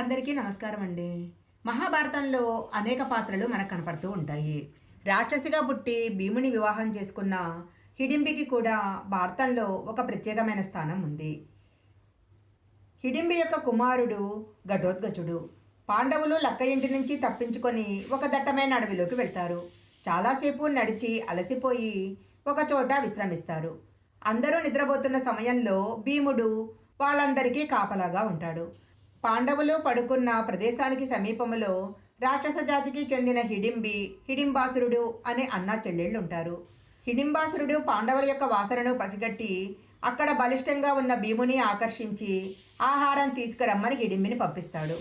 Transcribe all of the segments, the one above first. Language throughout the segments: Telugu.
అందరికీ నమస్కారం అండి మహాభారతంలో అనేక పాత్రలు మనకు కనపడుతూ ఉంటాయి. రాక్షసిగా పుట్టి భీముని వివాహం చేసుకున్న హిడింబికి కూడా భారతంలో ఒక ప్రత్యేకమైన స్థానం ఉంది. హిడింబి యొక్క కుమారుడు ఘటోద్గజుడు పాండవులు లక్క ఇంటి నుంచి తప్పించుకొని ఒక దట్టమైన అడవిలోకి వెళ్తారు. చాలాసేపు నడిచి అలసిపోయి ఒక చోట విశ్రమిస్తారు. అందరూ నిద్రపోతున్న సమయంలో భీముడు వాళ్ళందరికీ కాపలాగా ఉంటాడు. పాండవులు పడుకున్న ప్రదేశానికి సమీపంలో రాక్షస జాతికి చెందిన హిడింబి హిడింబాసురుడు అనే అన్నా చెల్లెళ్ళు ఉంటారు హిడింబాసురుడు పాండవుల యొక్క వాసనను పసిగట్టి అక్కడ బలిష్టంగా ఉన్న భీముని ఆకర్షించి ఆహారం తీసుకురమ్మని హిడింబిని పంపిస్తాడు.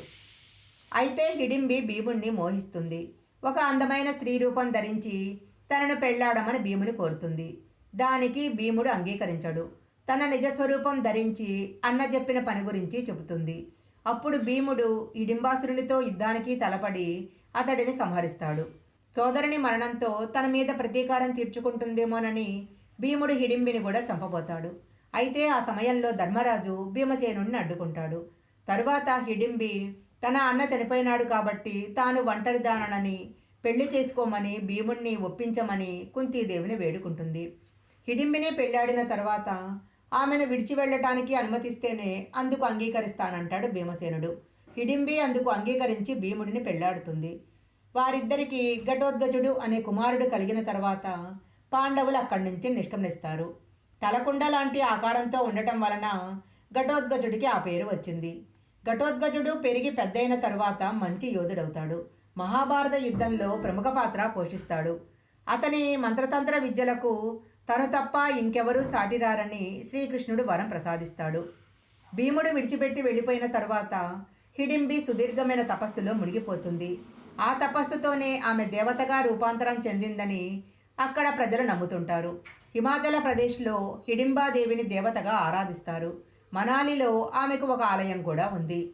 అయితే హిడింబి భీముణ్ణి మోహిస్తుంది. ఒక అందమైన స్త్రీ రూపం ధరించి తనను పెళ్ళాడమని భీముని కోరుతుంది. దానికి భీముడు అంగీకరించడు. తన నిజస్వరూపం ధరించి అన్న చెప్పిన పని గురించి చెబుతుంది. అప్పుడు భీముడు ఇడింబాసురునితో యుద్ధానికి తలపడి అతడిని సంహరిస్తాడు. సోదరుని మరణంతో తన మీద ప్రతీకారం తీర్చుకుంటుందేమోనని భీముడు హిడింబిని కూడా చంపబోతాడు. అయితే ఆ సమయంలో ధర్మరాజు భీమసేనుడిని అడ్డుకుంటాడు. తరువాత హిడింబి తన అన్న చనిపోయినాడు కాబట్టి తాను ఒంటరిదానని పెళ్ళి చేసుకోమని భీముణ్ణి ఒప్పించమని కుంతీదేవిని వేడుకుంటుంది. హిడింబిని పెళ్ళాడిన తర్వాత ఆమెను విడిచి వెళ్ళటానికి అనుమతిస్తేనే అందుకు అంగీకరిస్తానంటాడు భీమసేనుడు. హిడింబి అందుకు అంగీకరించి భీముడిని పెళ్ళాడుతుంది. వారిద్దరికి ఘటోద్గజుడు అనే కుమారుడు కలిగిన తర్వాత పాండవులు అక్కడి నుంచి నిష్క్రమిస్తారు తలకుండ లాంటి ఆకారంతో ఉండటం వలన ఘటోద్గజుడికి ఆ పేరు వచ్చింది. ఘటోద్గజుడు పెరిగి పెద్దయిన తరువాత మంచి యోధుడవుతాడు. మహాభారత యుద్ధంలో ప్రముఖ పాత్ర పోషిస్తాడు. అతని మంత్రతంత్ర విద్యలకు తను తప్ప ఇంకెవరూ సాటిరారని శ్రీకృష్ణుడు వరం ప్రసాదిస్తాడు. భీముడు విడిచిపెట్టి వెళ్ళిపోయిన తర్వాత హిడింబి సుదీర్ఘమైన తపస్సులో మునిగిపోతుంది. ఆ తపస్సుతోనే ఆమె దేవతగా రూపాంతరం చెందిందని అక్కడ ప్రజలు నమ్ముతుంటారు. హిమాచల ప్రదేశ్లో హిడింబాదేవిని దేవతగా ఆరాధిస్తారు. మనాలిలో ఆమెకు ఒక ఆలయం కూడా ఉంది.